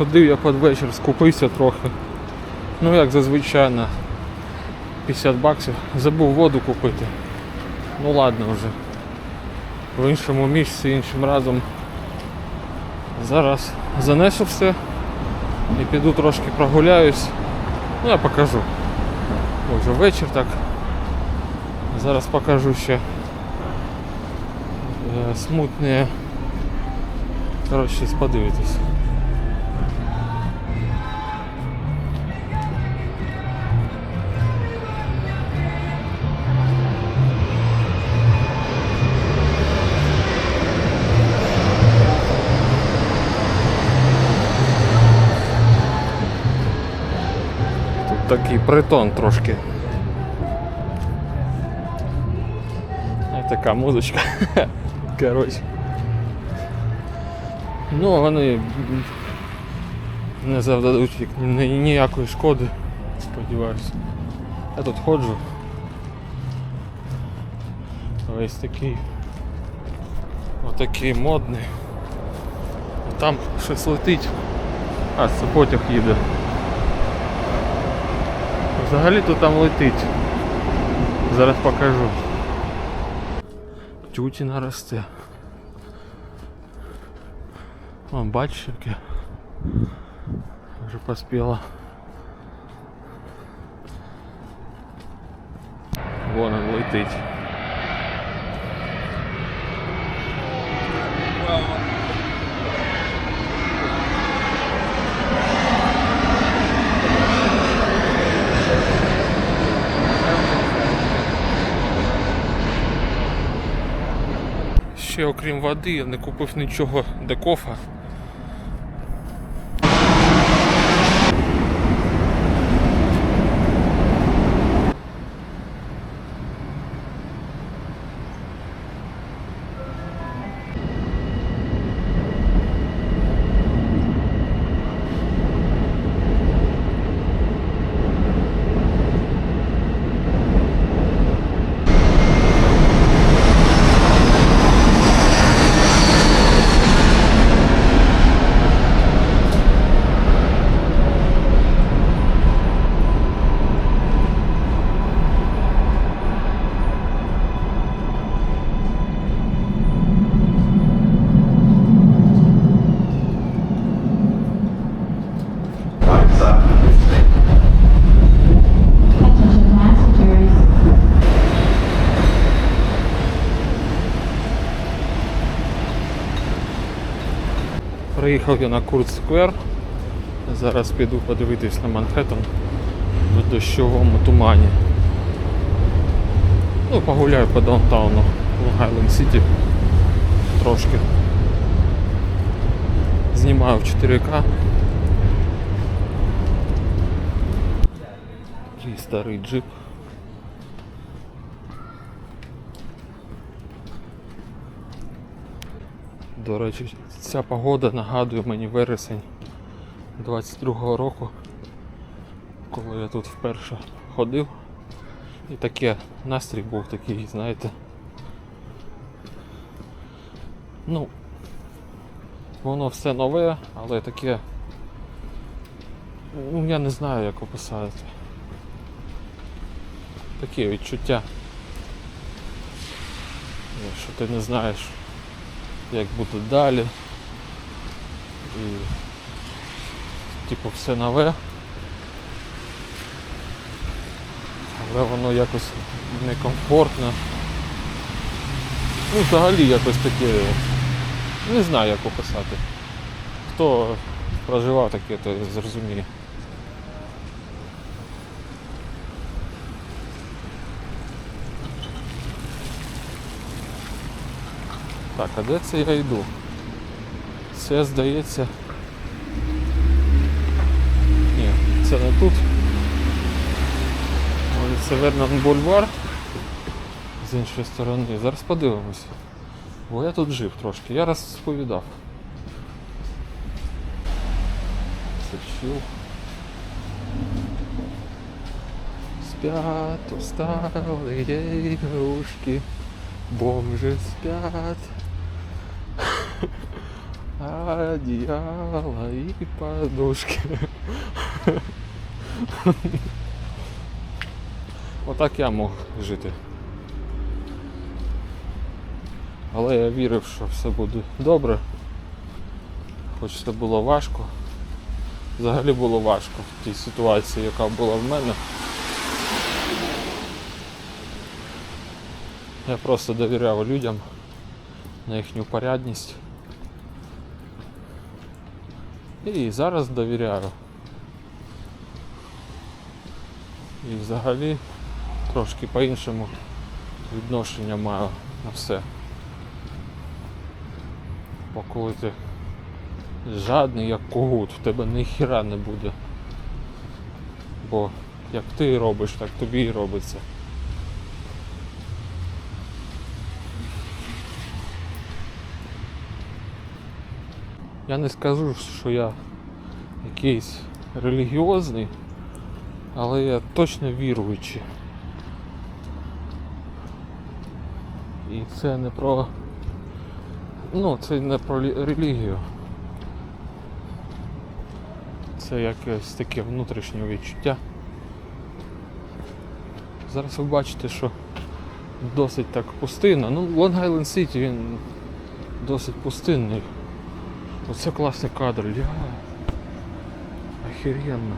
Сходив я під вечір, скупився трохи. Ну як зазвичай на 50 баксів. Забув воду купити. Ну ладно вже. В іншому місці, іншим разом. Зараз занесу все і піду трошки прогуляюсь. Ну я покажу. Вже вечір так. Зараз покажу ще е, смутне. Коротше, подивитись. Такий притон трошки. Така музичка. Коротше. Ну, вони не завдадуть ніякої шкоди, сподіваюся. Я тут ходжу. Весь такий. Отакий модний. Там щось летить. А, це потяг їде. Взагалі то там летить. Зараз покажу. Тютіна росте. Вон бачиш яке. Вже поспіла. Вон он летить. Ще окрім води я не купив нічого до кофа. Приїхав я на Курт Сквер. Зараз піду подивитись на Манхеттен в дощовому тумані. Ну, погуляю по даунтауну Лонг-Айленд Сіті трошки. Знімаю в 4К. Такий старий джип. До речі, ця погода нагадує мені вересень 22-го року, коли я тут вперше ходив. І таке настрій був такий, знаєте. Ну, воно все нове, але таке. Ну, я не знаю, як описати. Таке відчуття. Що ти не знаєш як буде далі. І типу все нове. Але воно якось некомфортно. Ну, взагалі якось таке. Не знаю як описати. Хто проживав таке, то зрозуміє. Так, а де це я йду? Це здається. Ні, це не тут. Це Вернон Бульвар з іншої сторони. Зараз подивимось. Бо я тут жив трошки, я розповідав. Чув. Спят усталые игрушки, бомжи спят. Одеяло и подушки. Отак я мог жити. Але я вірив, що все буде добре. Хоч це було важко. Взагалі було важко в тій ситуації, яка була в мене. Я просто довіряв людям на їхню порядність. І зараз довіряю. І взагалі трошки по-іншому відношення маю на все. Бо коли ти жадний як когут, в тебе ніхіра не буде. Бо як ти робиш, так тобі і робиться. Я не скажу, що я якийсь релігіозний, але я точно віруючий. І це не про. Ну, це не про релігію. Це якесь таке внутрішнє відчуття. Зараз ви бачите, що досить так пустинно. Ну, Long Island City він досить пустинний. Оце класний кадр, ля. Охеренно.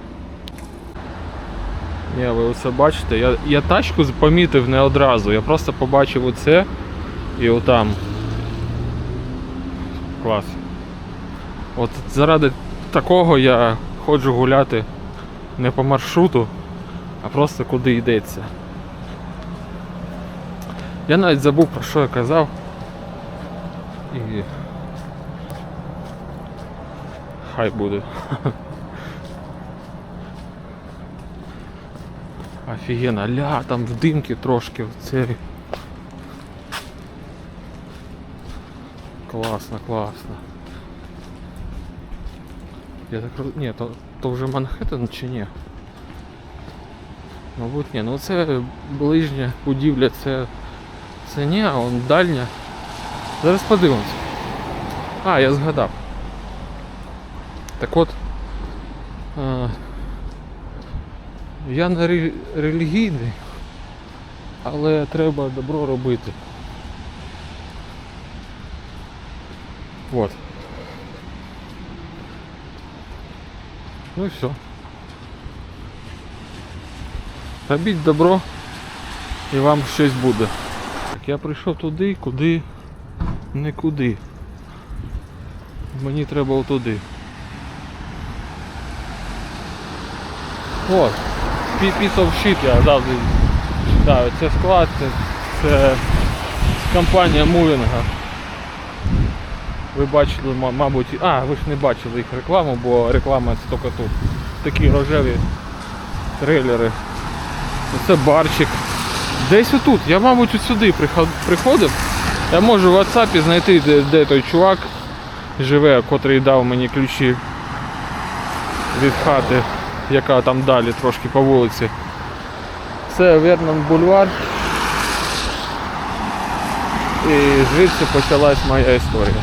Ні, ви оце бачите, я, я тачку помітив не одразу, я просто побачив оце і отам. Клас. От заради такого я ходжу гуляти не по маршруту, а просто куди йдеться. Я навіть забув про що я казав. І хай буде. Офігенно, ля, там в димки трошки це. Класно, класно. Я так роз... Ні, то, то вже Манхеттен чи ні? Мабуть, ні. Ну це ближня будівля, це. Це ні, а он дальня. Зараз подивимось. А, я згадав. Так от. Е, я не релігійний, але треба добро робити. Вот. Ну і все. Робіть добро і вам щось буде. Так я прийшов туди, куди нікуди. Мені треба отуди. От. Piece of shit я завжди читаю. Це склад, це, це компанія Мувінга. Ви бачили, мабуть, а, ви ж не бачили їх рекламу, бо реклама це тільки тут. Такі рожеві трейлери. Це барчик. Десь отут. Я, мабуть, сюди приходив. Я можу в WhatsApp знайти, де, де той чувак живе, котрий дав мені ключі від хати, яка там далі трошки по вулиці. Це Вернон бульвар. І звідси почалась моя історія.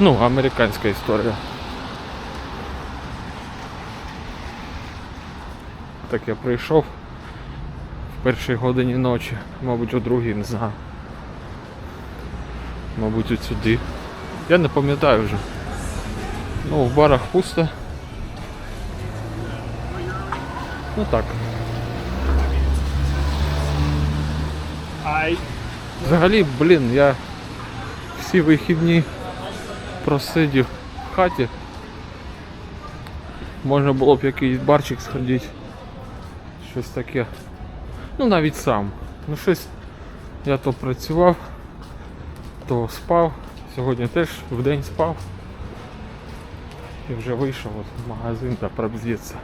Ну, американська історія. Так я прийшов в першій годині ночі, мабуть, о другій, не знаю. Мабуть, от сюди. Я не пам'ятаю вже. Ну, в барах пусто. Ну так. Взагалі, блін, я всі вихідні просидів в хаті. Можна було б якийсь барчик сходити. Щось таке. Ну навіть сам. Ну щось я то працював, то спав. Сьогодні теж в день спав. І вже вийшов от в магазин та пробздеться.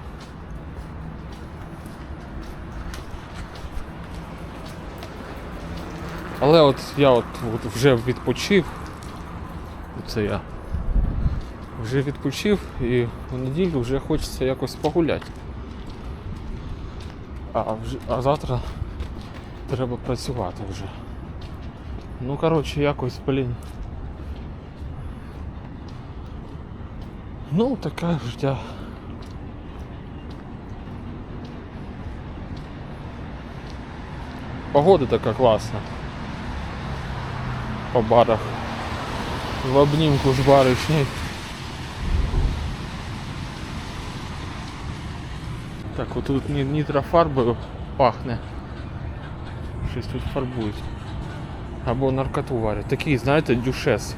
Але от я от, от вже відпочив. Це я. Вже відпочив і в неділю вже хочеться якось погуляти. А, вже, а завтра треба працювати вже. Ну коротше якось, блін. Ну, таке життя. Погода така класна. По барах. В обнімку з баришнею. Так, отут ні- нітрофарбою пахне. Щось тут фарбують. Або наркоту варять. Такий, знаєте, дюшес.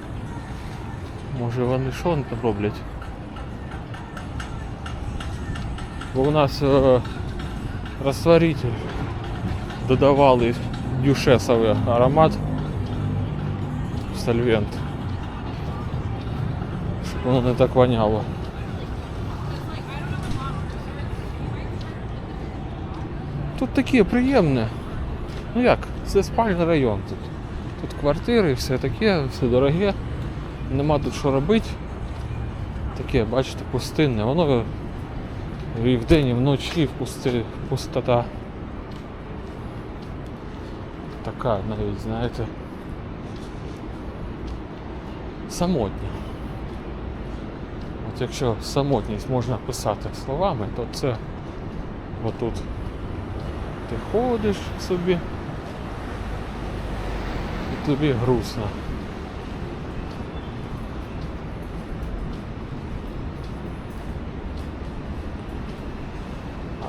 Може вони що вони там роблять? Бо у нас е, розтворитель додавали дюшесовий аромат в Сольвент. Щоб воно не так воняло. Тут таке приємне. Ну як, це спальний район тут. Тут квартири, все таке, все дороге. Нема тут що робити. Таке, бачите, пустинне. Воно і вдень, і вночі пусти, пустота. Така навіть, знаєте. Самотня. От якщо самотність можна писати словами, то це отут. Ти ходиш собі і тобі грустно.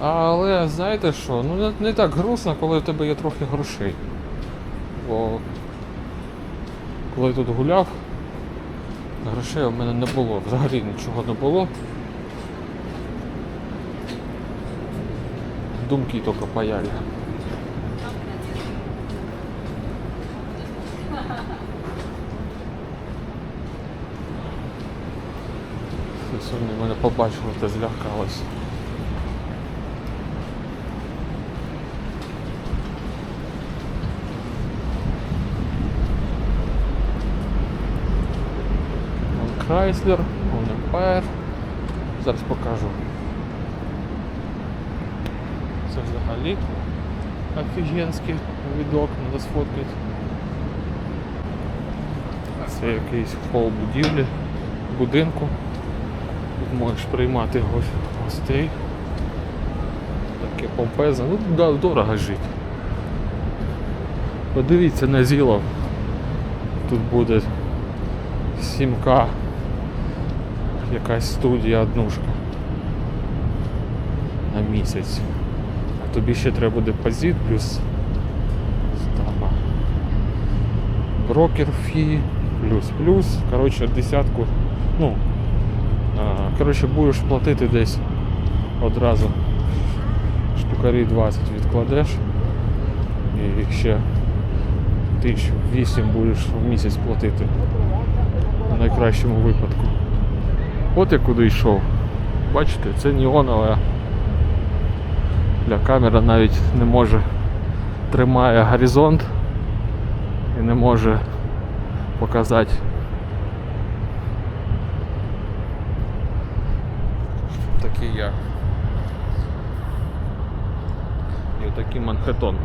Але знаєте що, ну не, так грустно, коли у тебе є трохи грошей. Бо коли тут гуляв, грошей у мене не було, взагалі нічого не було. Думки тільки паяли. Сьогодні мене побачили та злякалось. Вон Chrysler, Empire. Зараз покажу. Це взагалі офігенський відок, треба сфоткати. Це якийсь хол будівлі, будинку. Тут можеш приймати гос- гостей. Таке помпезне. Ну да, дорого жити. Подивіться на зіло. Тут буде 7К. Якась студія однушка. На місяць. А тобі ще треба депозит плюс там, брокер фі, плюс плюс. Коротше, десятку. Ну, коротше, будеш платити десь одразу штукарі 20 відкладеш і ще тисячу вісім будеш в місяць платити. В найкращому випадку. От я куди йшов. Бачите, це неонова. Для камера навіть не може тримає горизонт і не може показати. Такий я. І отакий Манхеттон.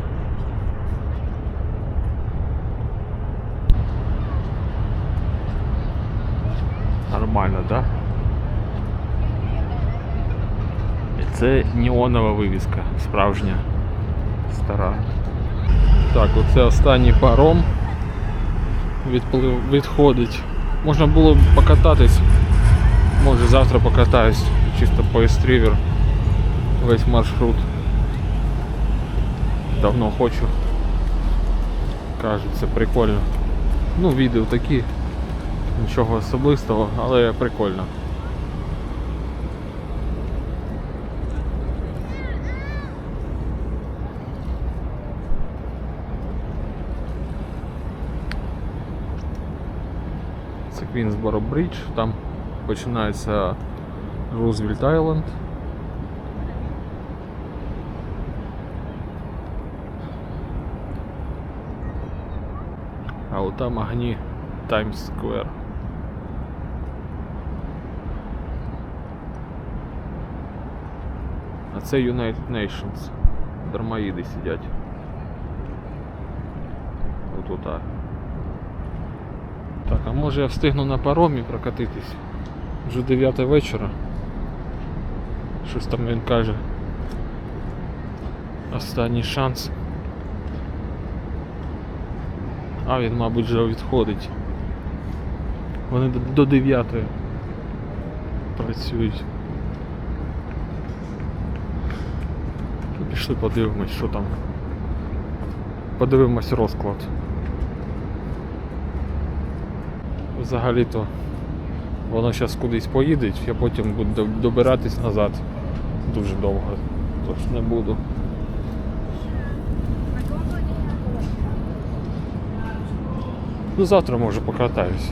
Нормально, да? І це неонова вивіска, справжня, стара. Так, оце останній паром відплив, відходить. Можна було б покататись. Може завтра покатаюсь, чисто по естрівер весь маршрут. Давно хочу. Кажуть, це прикольно. Ну, відео такі. Нічого особистого, але прикольно. Це Квінсборо Бридж, там починається Рузвельт Айленд. А от там огні Таймс Сквер. А це United Nations. Дармоїди сидять. Отута. Так, а може я встигну на паромі прокатитись? Вже 9 вечора. Щось там він каже. Останній шанс. А він, мабуть, вже відходить. Вони до- до 9 працюють. Пішли подивимось, що там. Подивимось розклад. Взагалі-то воно зараз кудись поїде, я потім буду добиратись назад дуже довго. Тож не буду. Ну завтра може покатаюсь.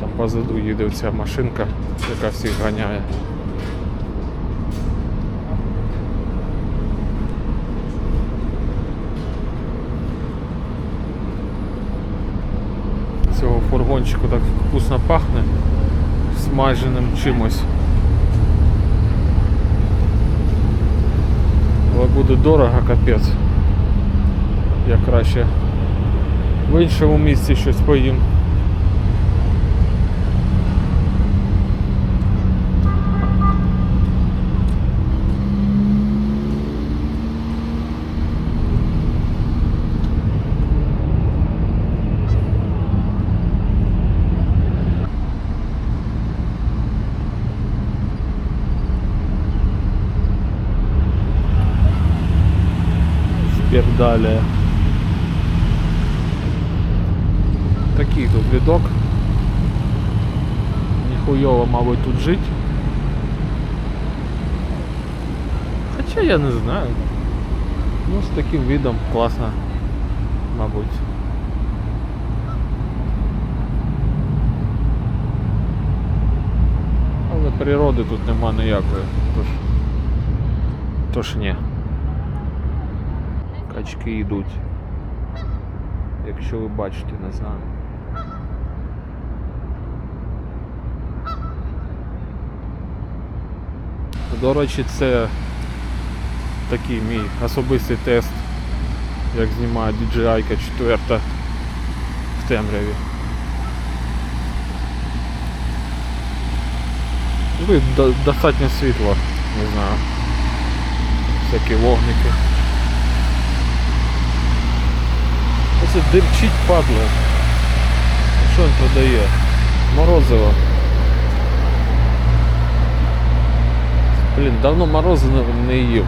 Там позаду їде оця машинка, яка всіх ганяє. Цього фургончику так вкусно пахне смаженим чимось. Але буде дорого капець. Я краще в іншому місці щось поїм. Далі. Такий тут видок. Ніхуйово, мабуть, тут жить. Хоча я не знаю. Ну, з таким видом класно, мабуть. Але природи тут нема ніякої. Тож, тож ні. Качки йдуть. Якщо ви бачите, не знаю. До речі, це такий мій особистий тест, як знімає DJI 4 в темряві. Достатньо світло, не знаю. Всякі вогники. Оце дирчить падло. Що він продає? Морозиво. Блін, давно морозиво не їв.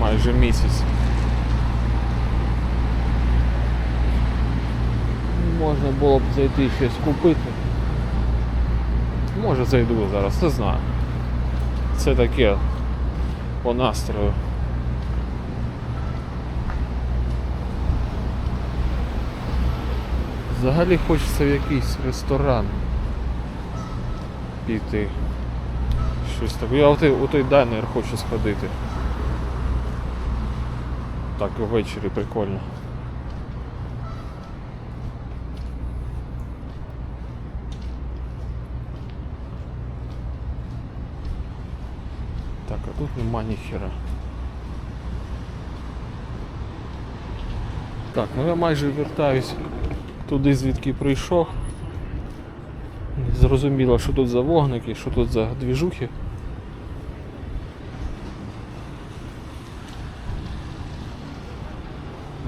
Майже місяць. Можна було б зайти щось купити. Може зайду зараз, не знаю. Це таке по настрою. Взагалі хочеться в якийсь ресторан піти. Щось таке. Я у той, дайнер хочу сходити. Так, ввечері прикольно. Так, а тут нема ніхера. Так, ну я майже вертаюсь туди, звідки прийшов. Зрозуміло, що тут за вогники, що тут за двіжухи.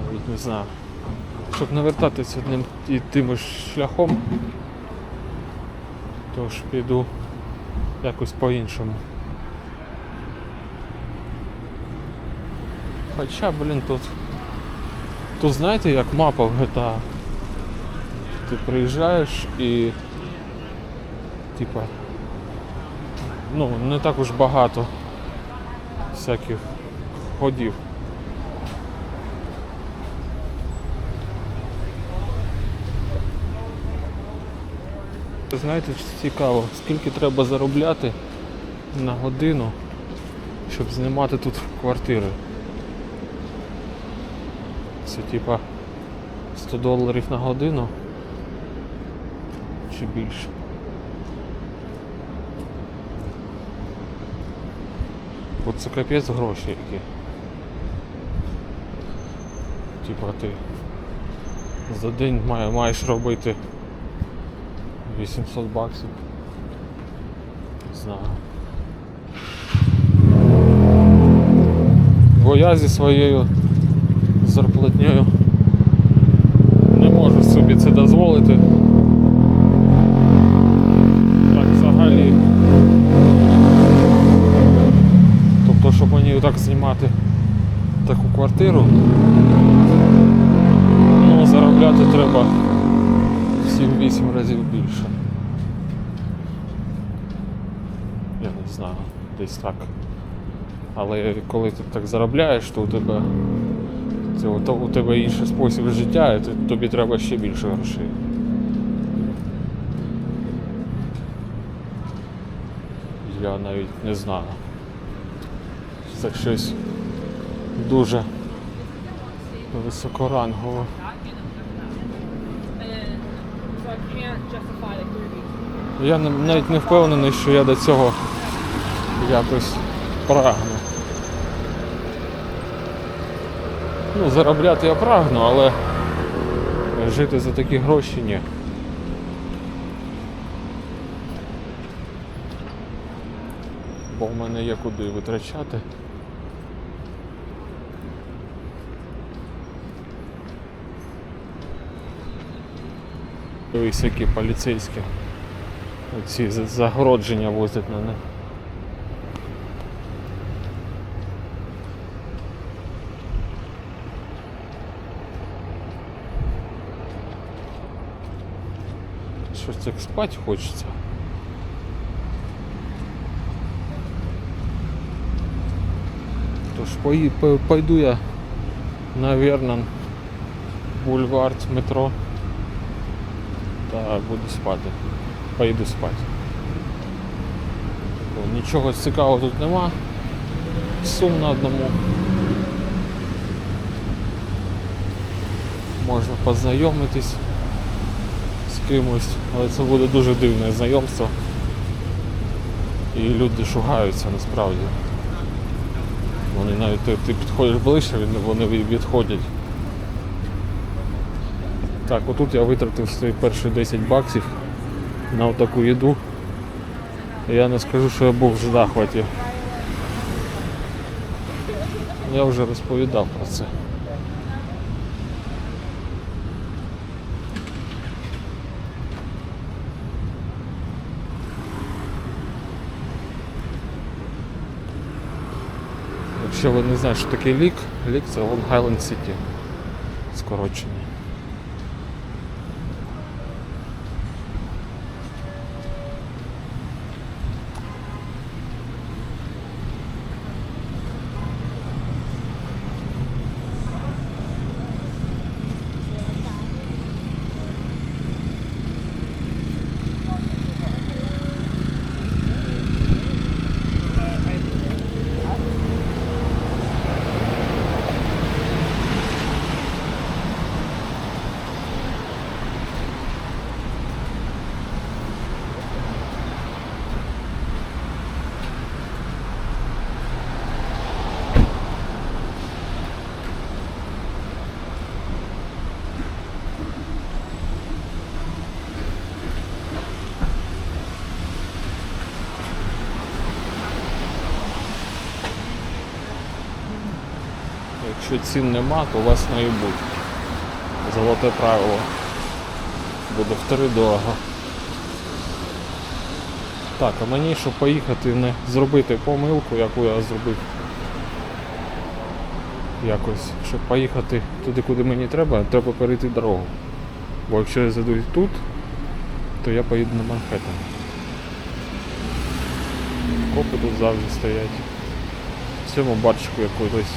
Навіть не знаю. Щоб не вертатися одним і тим ж шляхом, то ж піду якось по-іншому. Хоча, блін, тут. Тут знаєте, як мапа в GTA. Ти приїжджаєш і. Типа. Ну, не так уж багато всяких ходів. Знаєте, цікаво, скільки треба заробляти на годину, щоб знімати тут квартири. Це типа 100 доларів на годину чи більше. От це капець гроші які. типа ти за день маєш робити 800 баксів. Не знаю. Бо я зі своєю зарплатнею не можу собі це дозволити. Так, взагалі. Тобто, щоб мені так знімати таку квартиру, ну, заробляти треба 7-8 разів більше. Я не знаю, десь так. Але коли ти так заробляєш, то у тебе, то- у тебе інший спосіб життя, і тобі треба ще більше грошей. Я навіть не знаю. Це щось дуже these. Я навіть не впевнений, що я до цього якось прагну. Ну, заробляти я прагну, але жити за такі гроші ні. Бо в мене є куди витрачати. Дивись, поліцейські. Оці загородження возять на них. Щось як спати хочеться. Тож пойду я на Вернон бульвар метро та буду спати. Поїду спати. Нічого цікавого тут нема. Сумно одному. Можна познайомитись з кимось, але це буде дуже дивне знайомство. І люди шугаються насправді. Вони навіть ти, підходиш ближче, вони відходять. Так, отут я витратив свої перші 10 баксів на таку їду. Я не скажу, що я був в захваті. Я вже розповідав про це. Якщо ви не знаєте, що таке лік, лік це Long Island City. Скорочення. Якщо цін нема, то вас має бути. Золоте правило. Буде втридорого. Так, а мені, щоб поїхати, не зробити помилку, яку я зробив. Якось, щоб поїхати туди, куди мені треба, треба перейти дорогу. Бо якщо я зайду тут, то я поїду на Манхеттен. Копи тут завжди стоять. В цьому барчику якогось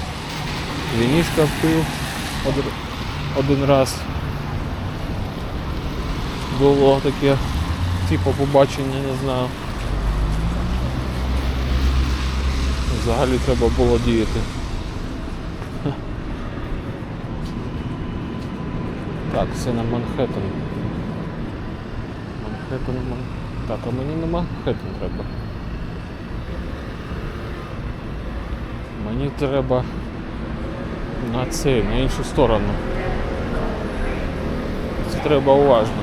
вінішка впив один, раз. Було таке, типу побачення, не знаю. Взагалі треба було діяти. Так, це на Манхеттен. Манхеттен, Ман... Так, а мені на Манхеттен треба. Мені треба на цей, на іншу сторону. Це треба уважно.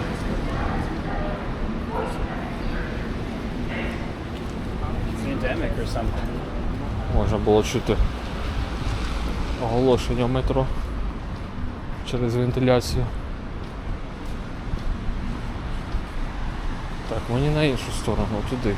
Можна було чути оголошення в метро через вентиляцію. Так, мені на іншу сторону, туди.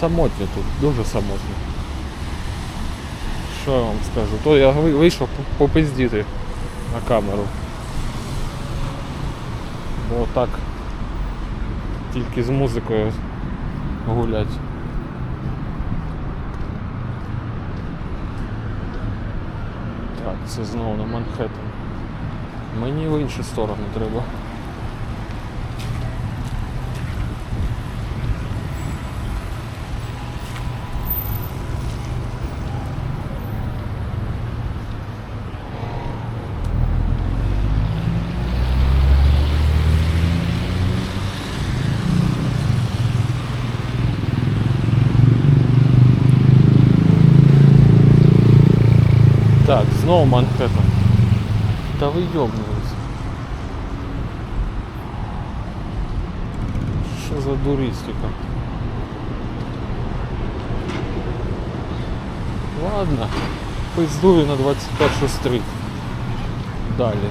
Самотньо тут, дуже самотньо. Що я вам скажу? То я вийшов по- попиздіти на камеру. Бо так тільки з музикою гулять. Так, це знову на Манхеттен. Мені в іншу сторону треба. Так, знову Манхеттен. Та ви йобнулись. Що за дурістика? Ладно, пиздую на 21 стріт. Далі.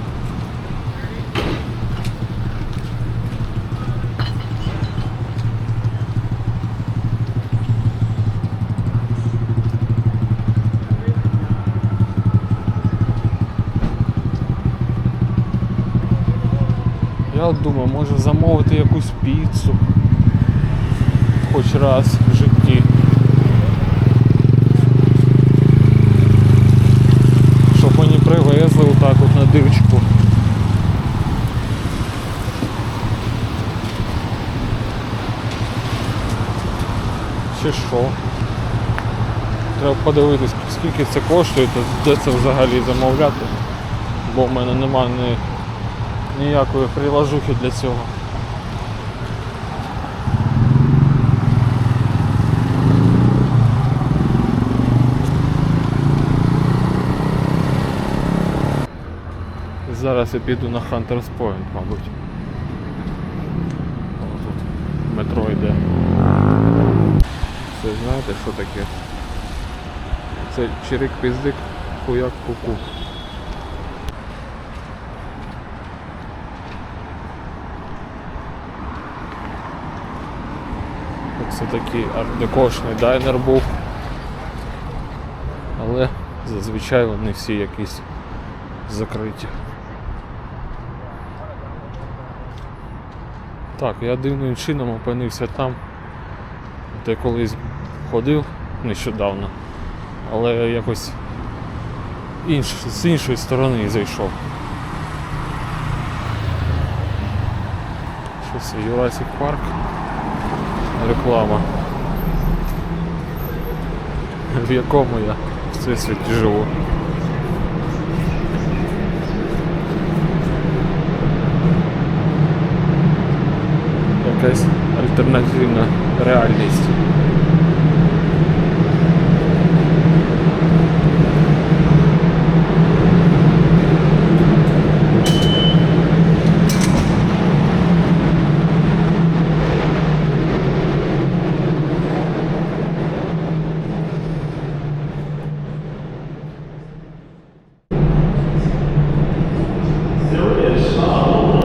Я от думаю, може замовити якусь піцу. Хоч раз в житті. Щоб мені привезли отак от на дивчику. Чи що? Треба подивитись, скільки це коштує, та де це взагалі замовляти. Бо в мене немає ні ніякої приложухи для цього. Зараз я піду на Hunters Point, мабуть. О, тут метро йде. Це знаєте що таке? Це чирик-піздик, хуяк куку. Це такий ардекошний дайнер був. Але зазвичай вони всі якісь закриті. Так, я дивним чином опинився там, де колись ходив нещодавно, але якось інш, з іншої сторони зайшов. Що це, Jurassic Park? реклама. В якому я всесвіті живу. Якась альтернативна реальність.